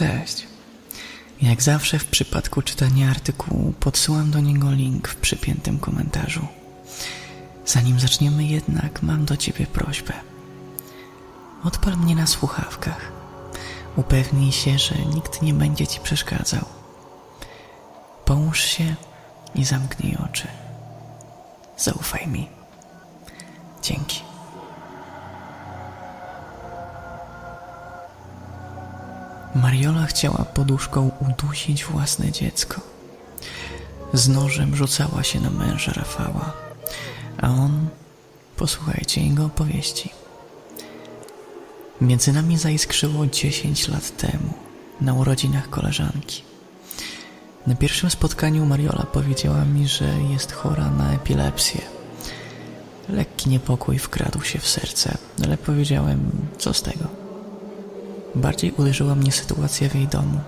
Cześć. Jak zawsze w przypadku czytania artykułu podsyłam do niego link w przypiętym komentarzu. Zanim zaczniemy jednak, mam do Ciebie prośbę. Odpal mnie na słuchawkach. Upewnij się, że nikt nie będzie Ci przeszkadzał. Połóż się i zamknij oczy. Zaufaj mi. Dzięki. Mariola chciała poduszką udusić własne dziecko. Z nożem rzucała się na męża Rafała, a on, posłuchajcie jego opowieści. Między nami zaiskrzyło 10 lat temu, na urodzinach koleżanki. Na pierwszym spotkaniu Mariola powiedziała mi, że jest chora na epilepsję. Lekki niepokój wkradł się w serce, ale powiedziałem, co z tego. Bardziej uderzyła mnie sytuacja w jej domu.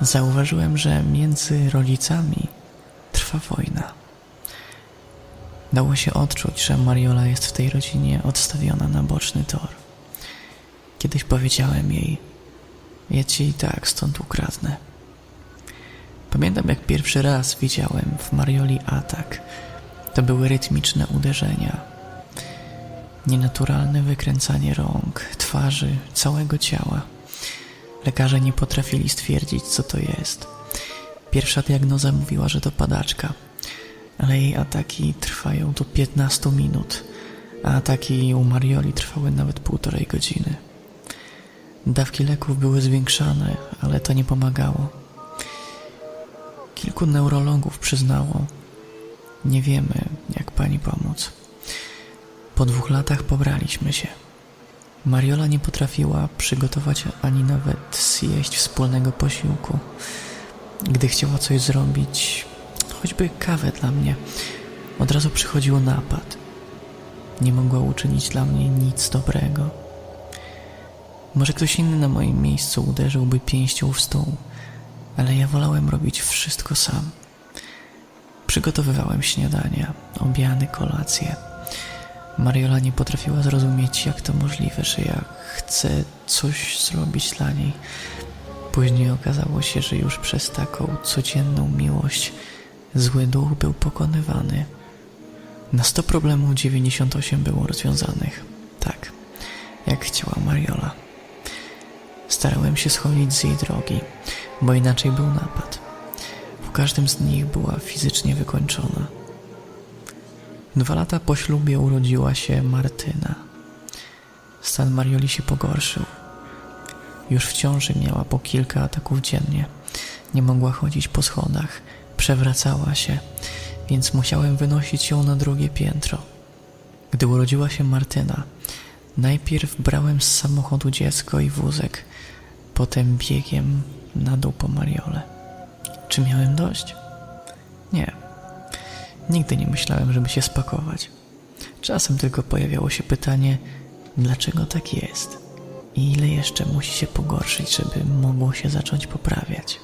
Zauważyłem, że między rodzicami trwa wojna. Dało się odczuć, że Mariola jest w tej rodzinie odstawiona na boczny tor. Kiedyś powiedziałem jej: Ja ci i tak stąd ukradnę. Pamiętam, jak pierwszy raz widziałem w Marioli atak. To były rytmiczne uderzenia, Nienaturalne wykręcanie rąk, twarzy, całego ciała. Lekarze nie potrafili stwierdzić, co to jest. Pierwsza diagnoza mówiła, że to padaczka, ale jej ataki trwają do 15 minut, a ataki u Marioli trwały nawet półtorej godziny. Dawki leków były zwiększane, ale to nie pomagało. Kilku neurologów przyznało, nie wiemy, jak pani pomóc. Po dwóch latach pobraliśmy się. Mariola nie potrafiła przygotować ani nawet zjeść wspólnego posiłku. Gdy chciała coś zrobić, choćby kawę dla mnie, od razu przychodził napad. Nie mogła uczynić dla mnie nic dobrego. Może ktoś inny na moim miejscu uderzyłby pięścią w stół, ale ja wolałem robić wszystko sam. Przygotowywałem śniadania, obiady, kolacje. Mariola nie potrafiła zrozumieć, jak to możliwe, że ja chcę coś zrobić dla niej. Później okazało się, że już przez taką codzienną miłość zły duch był pokonywany. Na 100 problemów 98 było rozwiązanych. Tak, jak chciała Mariola. Starałem się schodzić z jej drogi, bo inaczej był napad. W każdym z nich była fizycznie wykończona. Dwa lata po ślubie urodziła się Martyna. Stan Marioli się pogorszył. Już w ciąży miała po kilka ataków dziennie. Nie mogła chodzić po schodach, przewracała się, więc musiałem wynosić ją na drugie piętro. Gdy urodziła się Martyna, najpierw brałem z samochodu dziecko i wózek, potem biegiem na dół po Mariole. Czy miałem dość? Nie. Nigdy nie myślałem, żeby się spakować. Czasem tylko pojawiało się pytanie, dlaczego tak jest i ile jeszcze musi się pogorszyć, żeby mogło się zacząć poprawiać.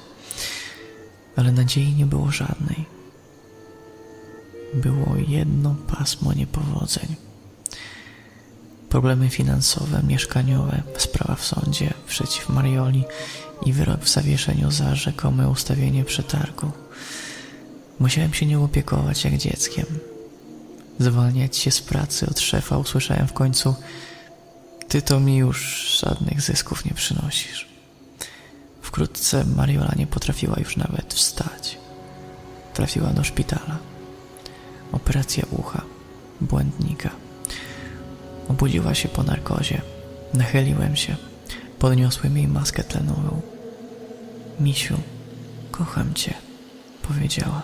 Ale nadziei nie było żadnej. Było jedno pasmo niepowodzeń. Problemy finansowe, mieszkaniowe, sprawa w sądzie przeciw Marioli i wyrok w zawieszeniu za rzekome ustawienie przetargu. Musiałem się nią opiekować jak dzieckiem. Zwalniać się z pracy od szefa usłyszałem w końcu: Ty to mi już żadnych zysków nie przynosisz. Wkrótce Mariola nie potrafiła już nawet wstać. Trafiła do szpitala. Operacja ucha, błędnika. Obudziła się po narkozie. Nachyliłem się. Podniosłem jej maskę tlenową. Misiu, kocham cię, powiedziała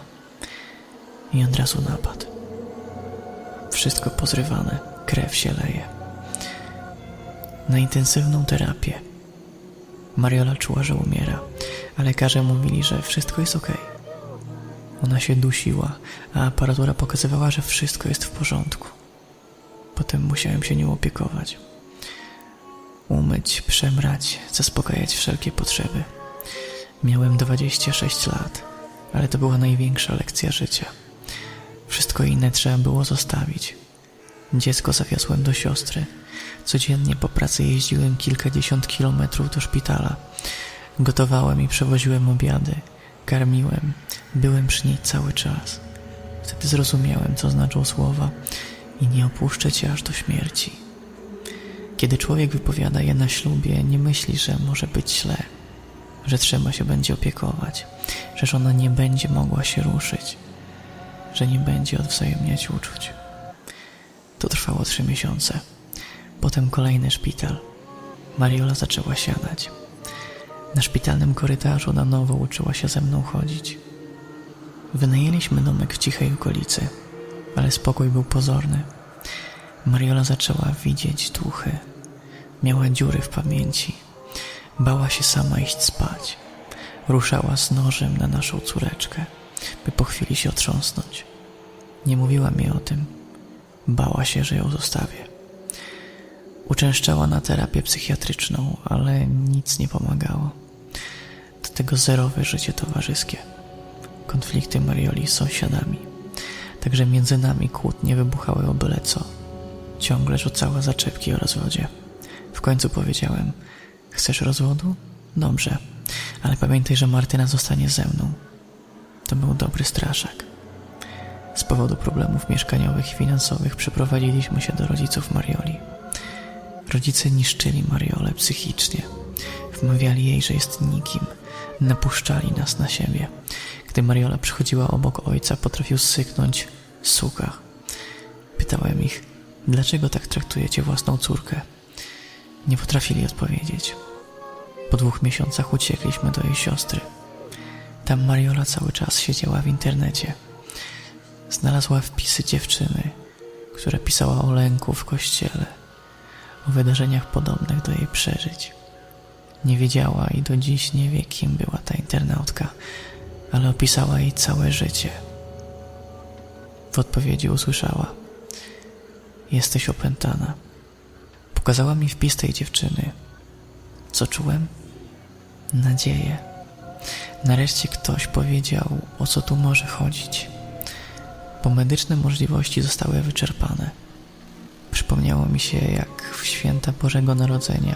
i od razu napad. Wszystko pozrywane, krew się leje. Na intensywną terapię. Mariola czuła, że umiera, a lekarze mówili, że wszystko jest ok. Ona się dusiła, a aparatura pokazywała, że wszystko jest w porządku. Potem musiałem się nią opiekować. Umyć, przemrać, zaspokajać wszelkie potrzeby. Miałem 26 lat, ale to była największa lekcja życia. Wszystko inne trzeba było zostawić. Dziecko zawiozłem do siostry. Codziennie po pracy jeździłem kilkadziesiąt kilometrów do szpitala. Gotowałem i przewoziłem obiady. Karmiłem. Byłem przy niej cały czas. Wtedy zrozumiałem, co znaczą słowa i nie opuszczę cię aż do śmierci. Kiedy człowiek wypowiada je na ślubie, nie myśli, że może być źle, że trzeba się będzie opiekować, że żona nie będzie mogła się ruszyć, że nie będzie odwzajemniać uczuć. To trwało trzy miesiące. Potem kolejny szpital. Mariola zaczęła siadać. Na szpitalnym korytarzu na nowo uczyła się ze mną chodzić. Wynajęliśmy domek w cichej okolicy, ale spokój był pozorny. Mariola zaczęła widzieć duchy. Miała dziury w pamięci. Bała się sama iść spać. Ruszała z nożem na naszą córeczkę, by po chwili się otrząsnąć. Nie mówiła mi o tym. Bała się, że ją zostawię. Uczęszczała na terapię psychiatryczną, ale nic nie pomagało. Do tego zerowe życie towarzyskie. Konflikty Marioli z sąsiadami. Także między nami kłótnie wybuchały o byle co. Ciągle rzucała zaczepki o rozwodzie. W końcu powiedziałem: Chcesz rozwodu? Dobrze, ale pamiętaj, że Martyna zostanie ze mną. To był dobry straszak. Z powodu problemów mieszkaniowych i finansowych przeprowadziliśmy się do rodziców Marioli. Rodzice niszczyli Mariolę psychicznie. Wmawiali jej, że jest nikim. Napuszczali nas na siebie. Gdy Mariola przychodziła obok ojca, potrafił syknąć suka. Pytałem ich, dlaczego tak traktujecie własną córkę? Nie potrafili odpowiedzieć. Po dwóch miesiącach uciekliśmy do jej siostry. Tam Mariola cały czas siedziała w internecie. Znalazła wpisy dziewczyny, która pisała o lęku w kościele, o wydarzeniach podobnych do jej przeżyć. Nie wiedziała i do dziś nie wie, kim była ta internautka, ale opisała jej całe życie. W odpowiedzi usłyszała: Jesteś opętana. Pokazała mi wpis tej dziewczyny. Co czułem? Nadzieję. Nareszcie ktoś powiedział, o co tu może chodzić. Bo medyczne możliwości zostały wyczerpane. Przypomniało mi się, jak w święta Bożego Narodzenia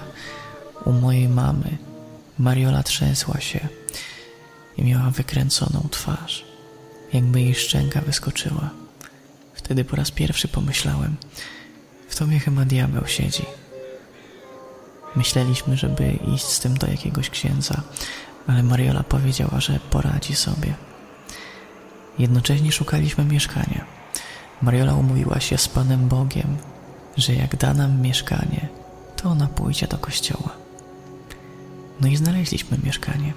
u mojej mamy Mariola trzęsła się i miała wykręconą twarz, jakby jej szczęka wyskoczyła. Wtedy po raz pierwszy pomyślałem, w tobie chyba diabeł siedzi. Myśleliśmy, żeby iść z tym do jakiegoś księdza, ale Mariola powiedziała, że poradzi sobie. Jednocześnie szukaliśmy mieszkania. Mariola umówiła się z Panem Bogiem, że jak da nam mieszkanie, to ona pójdzie do kościoła. No i znaleźliśmy mieszkanie.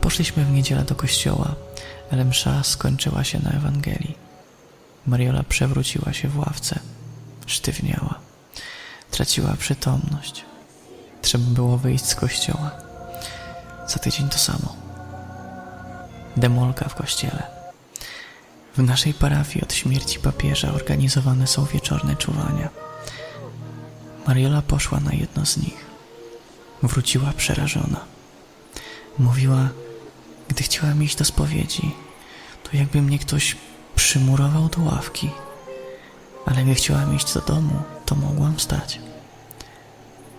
Poszliśmy w niedzielę do kościoła, ale msza skończyła się na Ewangelii. Mariola przewróciła się w ławce, sztywniała, traciła przytomność. Trzeba było wyjść z kościoła. Za tydzień to samo. Demolka w kościele. W naszej parafii od śmierci papieża organizowane są wieczorne czuwania. Mariola poszła na jedno z nich. Wróciła przerażona. Mówiła, gdy chciałam iść do spowiedzi, to jakby mnie ktoś przymurował do ławki. Ale gdy chciałam iść do domu, to mogłam stać.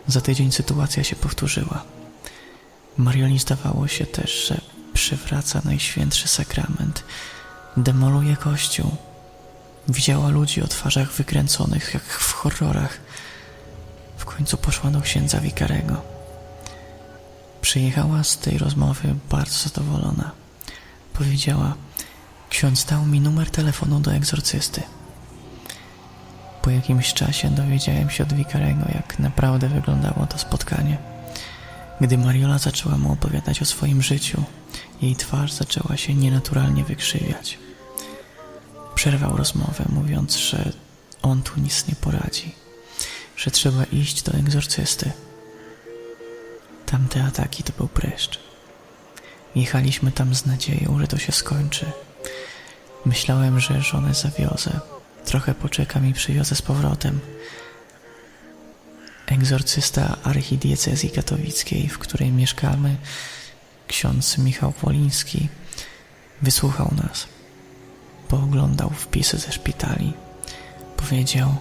Za tydzień sytuacja się powtórzyła. Marioli zdawało się też, że przywraca najświętszy sakrament, demoluje kościół. Widziała ludzi o twarzach wykręconych, jak w horrorach. W końcu poszła do księdza wikarego. Przyjechała z tej rozmowy bardzo zadowolona. Powiedziała: Ksiądz dał mi numer telefonu do egzorcysty. Po jakimś czasie dowiedziałem się od wikarego, jak naprawdę wyglądało to spotkanie. Gdy Mariola zaczęła mu opowiadać o swoim życiu, jej twarz zaczęła się nienaturalnie wykrzywiać. Przerwał rozmowę, mówiąc, że on tu nic nie poradzi, że trzeba iść do egzorcysty. Tamte ataki to był pryszcz. Jechaliśmy tam z nadzieją, że to się skończy. Myślałem, że żonę zawiozę. Trochę poczekam i przywiozę z powrotem. Egzorcysta archidiecezji katowickiej, w której mieszkamy, ksiądz Michał Poliński, wysłuchał nas. Pooglądał wpisy ze szpitali. Powiedział: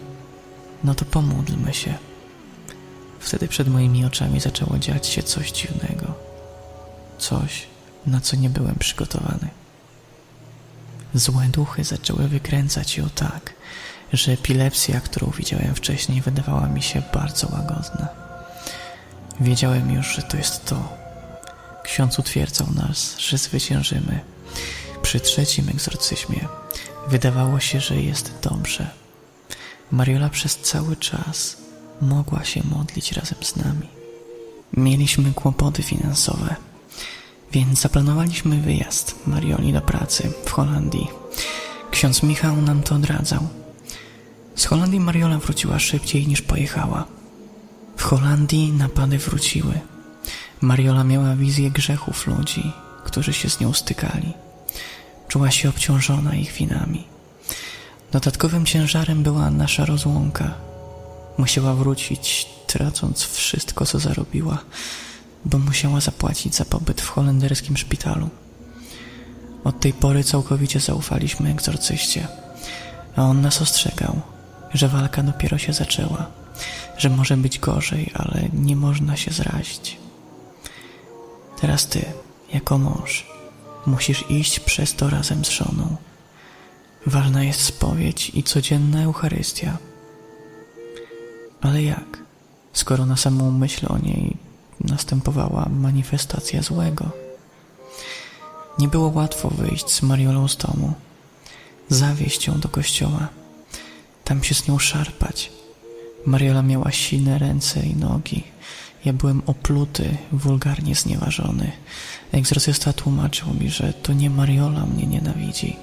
No to pomódlmy się. Wtedy przed moimi oczami zaczęło dziać się coś dziwnego. Coś, na co nie byłem przygotowany. Złe duchy zaczęły wykręcać ją tak, że epilepsja, którą widziałem wcześniej, wydawała mi się bardzo łagodna. Wiedziałem już, że to jest to. Ksiądz utwierdzał nas, że zwyciężymy. Przy trzecim egzorcyzmie wydawało się, że jest dobrze. Mariola przez cały czas mogła się modlić razem z nami. Mieliśmy kłopoty finansowe, więc zaplanowaliśmy wyjazd Marioli do pracy w Holandii. Ksiądz Michał nam to odradzał. Z Holandii Mariola wróciła szybciej niż pojechała. W Holandii napady wróciły. Mariola miała wizję grzechów ludzi, którzy się z nią stykali. Czuła się obciążona ich winami. Dodatkowym ciężarem była nasza rozłąka. Musiała wrócić, tracąc wszystko, co zarobiła, bo musiała zapłacić za pobyt w holenderskim szpitalu. Od tej pory całkowicie zaufaliśmy egzorcyście, a on nas ostrzegał, że walka dopiero się zaczęła, że może być gorzej, ale nie można się zrazić. Teraz ty, jako mąż, musisz iść przez to razem z żoną. Ważna jest spowiedź i codzienna Eucharystia. Ale jak, skoro na samą myśl o niej następowała manifestacja złego? Nie było łatwo wyjść z Mariolą z domu, zawieźć ją do kościoła, tam się z nią szarpać. Mariola miała silne ręce i nogi. Ja byłem opluty, wulgarnie znieważony. Egzorcysta tłumaczył mi, że to nie Mariola mnie nienawidzi,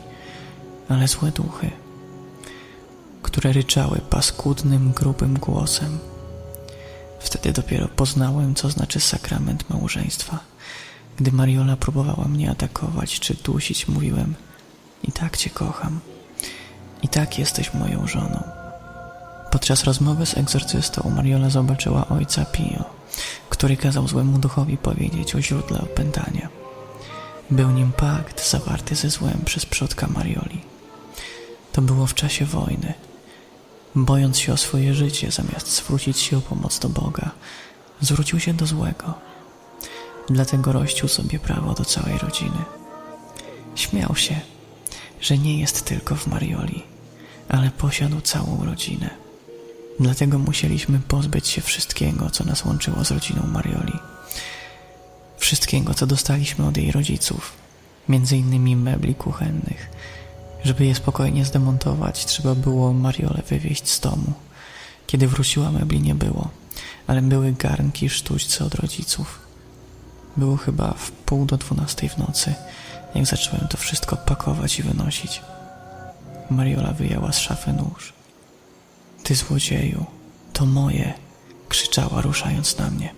ale złe duchy, które ryczały paskudnym, grubym głosem. Wtedy dopiero poznałem, co znaczy sakrament małżeństwa. Gdy Mariola próbowała mnie atakować czy dusić, mówiłem: I tak cię kocham. I tak jesteś moją żoną. Podczas rozmowy z egzorcystą Mariola zobaczyła ojca Pio, który kazał złemu duchowi powiedzieć o źródle opętania. Był nim pakt zawarty ze złem przez przodka Marioli. To było w czasie wojny. Bojąc się o swoje życie, zamiast zwrócić się o pomoc do Boga, zwrócił się do złego. Dlatego rościł sobie prawo do całej rodziny. Śmiał się, że nie jest tylko w Marioli, ale posiadł całą rodzinę. Dlatego musieliśmy pozbyć się wszystkiego, co nas łączyło z rodziną Marioli. Wszystkiego, co dostaliśmy od jej rodziców, między innymi mebli kuchennych. Żeby je spokojnie zdemontować, trzeba było Mariolę wywieźć z domu. Kiedy wróciła, mebli nie było, ale były garnki sztućce od rodziców. Było chyba w pół do dwunastej w nocy, jak zacząłem to wszystko pakować i wynosić. Mariola wyjęła z szafy nóż. Ty złodzieju, to moje, krzyczała, ruszając na mnie.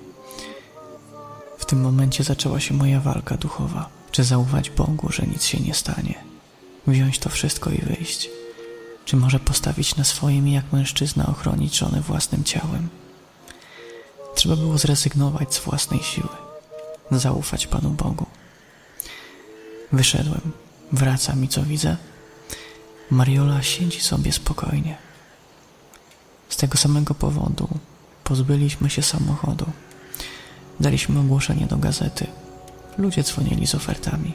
W tym momencie zaczęła się moja walka duchowa. Czy zaufać Bogu, że nic się nie stanie? Wziąć to wszystko i wyjść? Czy może postawić na swoim i jak mężczyzna ochronić żonę własnym ciałem? Trzeba było zrezygnować z własnej siły, zaufać Panu Bogu. Wyszedłem, wracam i co widzę? Mariola siedzi sobie spokojnie. Z tego samego powodu pozbyliśmy się samochodu. Daliśmy ogłoszenie do gazety. Ludzie dzwonili z ofertami.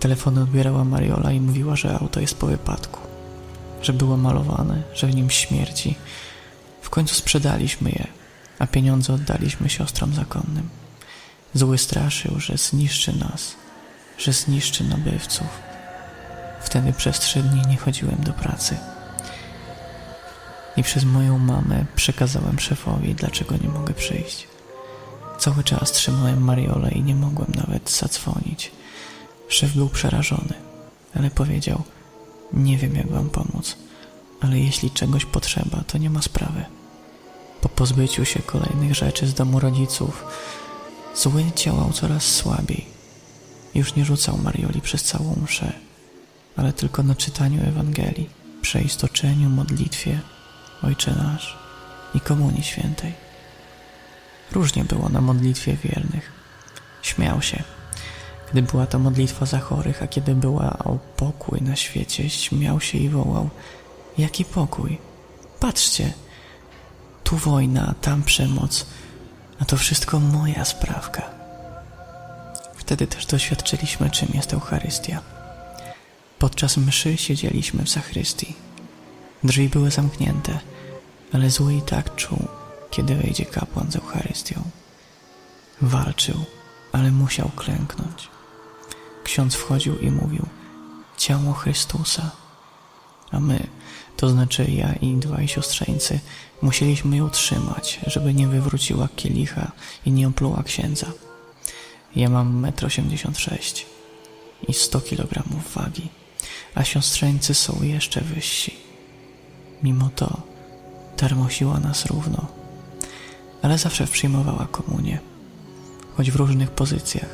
Telefony odbierała Mariola i mówiła, że auto jest po wypadku, że było malowane, że w nim śmierci. W końcu sprzedaliśmy je, a pieniądze oddaliśmy siostrom zakonnym. Zły straszył, że zniszczy nas, że zniszczy nabywców. Wtedy przez trzy dni nie chodziłem do pracy. I przez moją mamę przekazałem szefowi, dlaczego nie mogę przyjść. Cały czas trzymałem Mariolę i nie mogłem nawet zadzwonić. Szef był przerażony, ale powiedział: Nie wiem, jak wam pomóc, ale jeśli czegoś potrzeba, to nie ma sprawy. Po pozbyciu się kolejnych rzeczy z domu rodziców, zły działał coraz słabiej. Już nie rzucał Marioli przez całą mszę, ale tylko na czytaniu Ewangelii, przeistoczeniu, modlitwie, Ojcze Nasz i Komunii Świętej. Różnie było na modlitwie wiernych. Śmiał się, gdy była to modlitwa za chorych, a kiedy była o pokój na świecie, śmiał się i wołał: Jaki pokój? Patrzcie, tu wojna, tam przemoc, a to wszystko moja sprawka. Wtedy też doświadczyliśmy, czym jest Eucharystia. Podczas mszy siedzieliśmy w zachrystii. Drzwi były zamknięte, ale zły i tak czuł, kiedy wejdzie kapłan z Eucharystią. Walczył, ale musiał klęknąć. Ksiądz wchodził i mówił: Ciało Chrystusa. A my, to znaczy ja i dwaj siostrzeńcy, musieliśmy ją trzymać, żeby nie wywróciła kielicha i nie opluła księdza. Ja mam 1,86 m i 100 kg wagi, a siostrzeńcy są jeszcze wyżsi. Mimo to termosiła nas równo, ale zawsze przyjmowała komunię, choć w różnych pozycjach.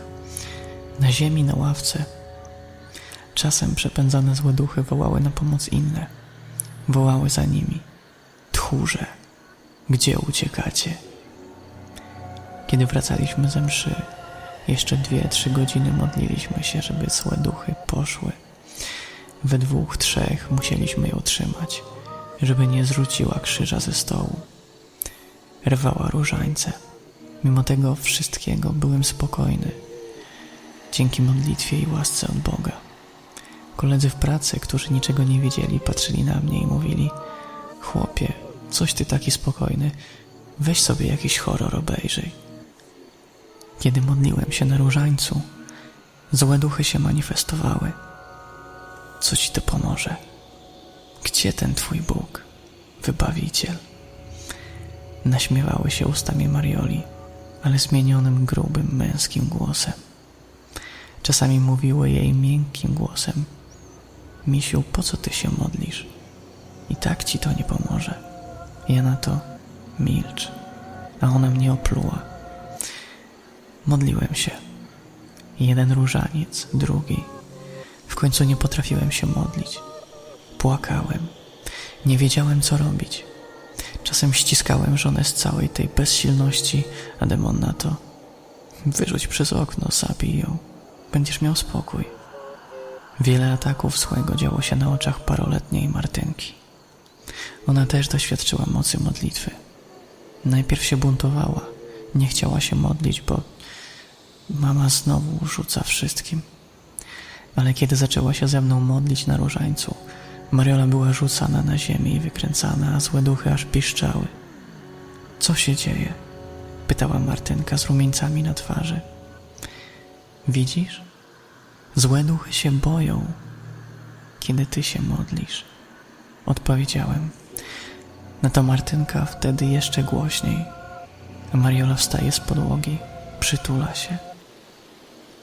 Na ziemi, na ławce. Czasem przepędzane złe duchy wołały na pomoc inne. Wołały za nimi. Tchórze, gdzie uciekacie? Kiedy wracaliśmy ze mszy, jeszcze dwie, trzy godziny modliliśmy się, żeby złe duchy poszły. We dwóch, trzech musieliśmy ją trzymać, żeby nie zrzuciła krzyża ze stołu. Rwała różańce. Mimo tego wszystkiego byłem spokojny. Dzięki modlitwie i łasce od Boga. Koledzy w pracy, którzy niczego nie wiedzieli, patrzyli na mnie i mówili: Chłopie, coś ty taki spokojny, weź sobie jakiś horror obejrzyj. Kiedy modliłem się na różańcu, złe duchy się manifestowały. Co ci to pomoże? Gdzie ten twój Bóg, wybawiciel? Naśmiewały się ustami Marioli, ale zmienionym grubym męskim głosem. Czasami mówiły jej miękkim głosem: Misiu, po co ty się modlisz? I tak ci to nie pomoże. Ja na to milcz, a ona mnie opluła. Modliłem się. Jeden różaniec, drugi. Końcu nie potrafiłem się modlić. Płakałem. Nie wiedziałem, co robić. Czasem ściskałem żonę z całej tej bezsilności, a demon na to. Wyrzuć przez okno, zabij ją. Będziesz miał spokój. Wiele ataków złego działo się na oczach paroletniej Martynki. Ona też doświadczyła mocy modlitwy. Najpierw się buntowała, nie chciała się modlić, bo mama znowu rzuca wszystkim. Ale kiedy zaczęła się ze mną modlić na różańcu, Mariola była rzucana na ziemię i wykręcana, a złe duchy aż piszczały. Co się dzieje? pytała Martynka z rumieńcami na twarzy. Widzisz? Złe duchy się boją, kiedy ty się modlisz. Odpowiedziałem. Na to Martynka wtedy jeszcze głośniej. Mariola wstaje z podłogi, przytula się.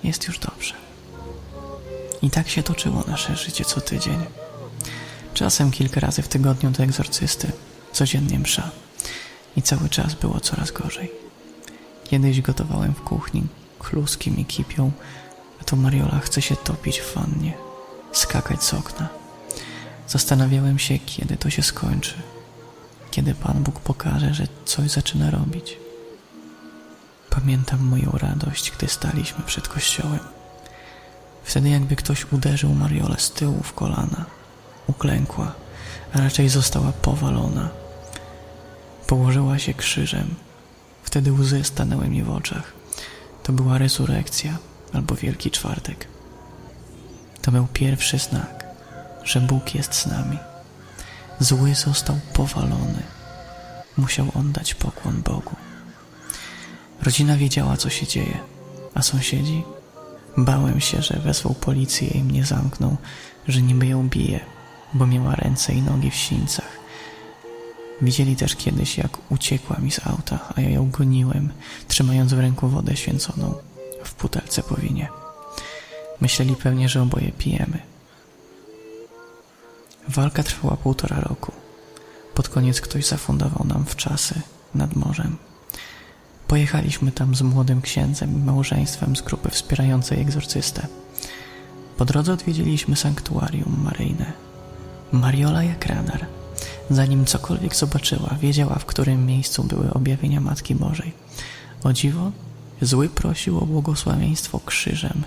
Jest już dobrze. I tak się toczyło nasze życie co tydzień. Czasem kilka razy w tygodniu do egzorcysty, codziennie msza. I cały czas było coraz gorzej. Kiedyś gotowałem w kuchni, kluski mi kipią, a to Mariola chce się topić w wannie, skakać z okna. Zastanawiałem się, kiedy to się skończy, kiedy Pan Bóg pokaże, że coś zaczyna robić. Pamiętam moją radość, gdy staliśmy przed kościołem. Wtedy jakby ktoś uderzył Mariolę z tyłu w kolana. Uklękła, a raczej została powalona. Położyła się krzyżem. Wtedy łzy stanęły mi w oczach. To była resurrekcja albo Wielki Czwartek. To był pierwszy znak, że Bóg jest z nami. Zły został powalony. Musiał oddać pokłon Bogu. Rodzina wiedziała, co się dzieje, a sąsiedzi? Bałem się, że wezwał policję i mnie zamknął, że niby ją bije, bo miała ręce i nogi w sińcach. Widzieli też kiedyś, jak uciekła mi z auta, a ja ją goniłem, trzymając w ręku wodę święconą w butelce po winie. Myśleli pewnie, że oboje pijemy. Walka trwała półtora roku. Pod koniec ktoś zafundował nam w czasy nad morzem. Pojechaliśmy tam z młodym księdzem i małżeństwem z grupy wspierającej egzorcystę. Po drodze odwiedziliśmy sanktuarium maryjne. Mariola jak radar. Zanim cokolwiek zobaczyła, wiedziała, w którym miejscu były objawienia Matki Bożej. O dziwo, zły prosił o błogosławieństwo krzyżem,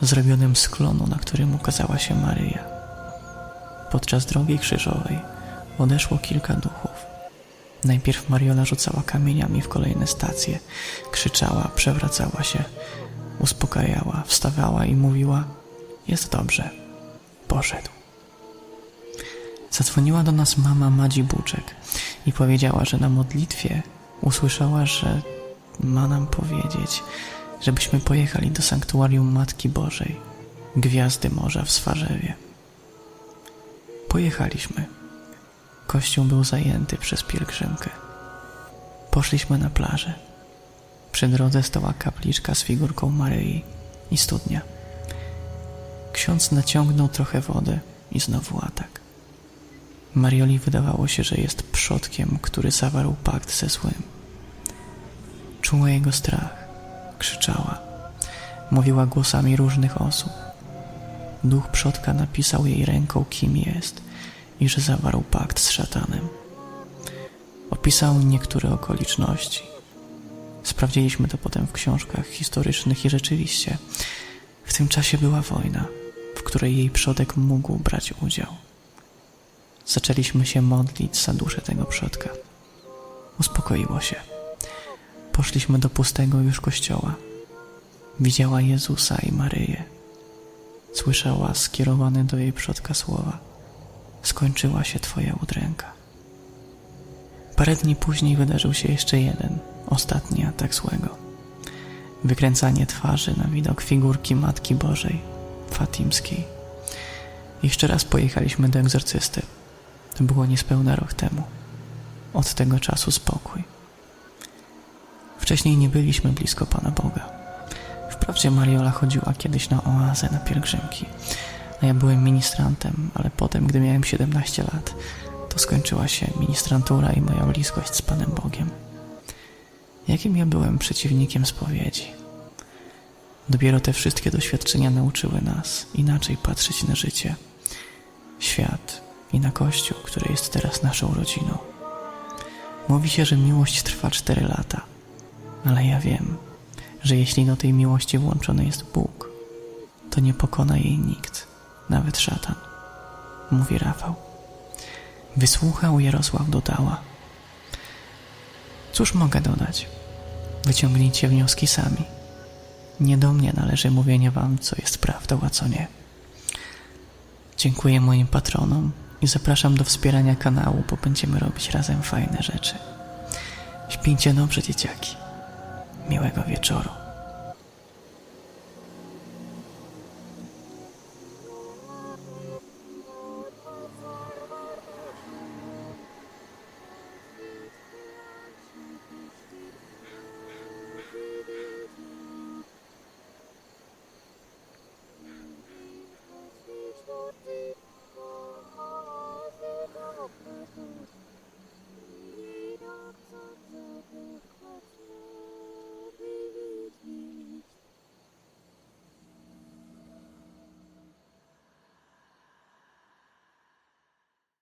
zrobionym z klonu, na którym ukazała się Maryja. Podczas drogi krzyżowej odeszło kilka duchów. Najpierw Mariola rzucała kamieniami w kolejne stacje, krzyczała, przewracała się, uspokajała, wstawała i mówiła: Jest dobrze, poszedł. Zadzwoniła do nas mama Madzi Buczek i powiedziała, że na modlitwie usłyszała, że ma nam powiedzieć, żebyśmy pojechali do sanktuarium Matki Bożej, Gwiazdy Morza w Swarzewie. Pojechaliśmy. Kościół był zajęty przez pielgrzymkę. Poszliśmy na plażę. Przy drodze stała kapliczka z figurką Maryi i studnia. Ksiądz naciągnął trochę wody i znowu atak. Marioli wydawało się, że jest przodkiem, który zawarł pakt ze złym. Czuła jego strach, krzyczała, mówiła głosami różnych osób. Duch przodka napisał jej ręką, kim jest i że zawarł pakt z szatanem. Opisał niektóre okoliczności. Sprawdziliśmy to potem w książkach historycznych i rzeczywiście w tym czasie była wojna, w której jej przodek mógł brać udział. Zaczęliśmy się modlić za duszę tego przodka. Uspokoiło się. Poszliśmy do pustego już kościoła. Widziała Jezusa i Maryję. Słyszała skierowane do jej przodka słowa: Skończyła się Twoja udręka. Parę dni później wydarzył się jeszcze jeden, ostatni atak złego. Wykręcanie twarzy na widok figurki Matki Bożej, Fatimskiej. Jeszcze raz pojechaliśmy do egzorcysty. To było niespełna rok temu. Od tego czasu spokój. Wcześniej nie byliśmy blisko Pana Boga. Wprawdzie Mariola chodziła kiedyś na oazę na pielgrzymki, a ja byłem ministrantem, ale potem, gdy miałem 17 lat, to skończyła się ministrantura i moja bliskość z Panem Bogiem. Jakim ja byłem przeciwnikiem spowiedzi. Dopiero te wszystkie doświadczenia nauczyły nas inaczej patrzeć na życie, świat i na Kościół, który jest teraz naszą rodziną. Mówi się, że miłość trwa 4 lata, ale ja wiem, że jeśli do tej miłości włączony jest Bóg, to nie pokona jej nikt, nawet szatan, mówi Rafał. Wysłuchał Jarosław dodała. Cóż mogę dodać? Wyciągnijcie wnioski sami. Nie do mnie należy mówienie wam, co jest prawdą, a co nie. Dziękuję moim patronom i zapraszam do wspierania kanału, bo będziemy robić razem fajne rzeczy. Śpijcie dobrze, dzieciaki. Miłego wieczoru.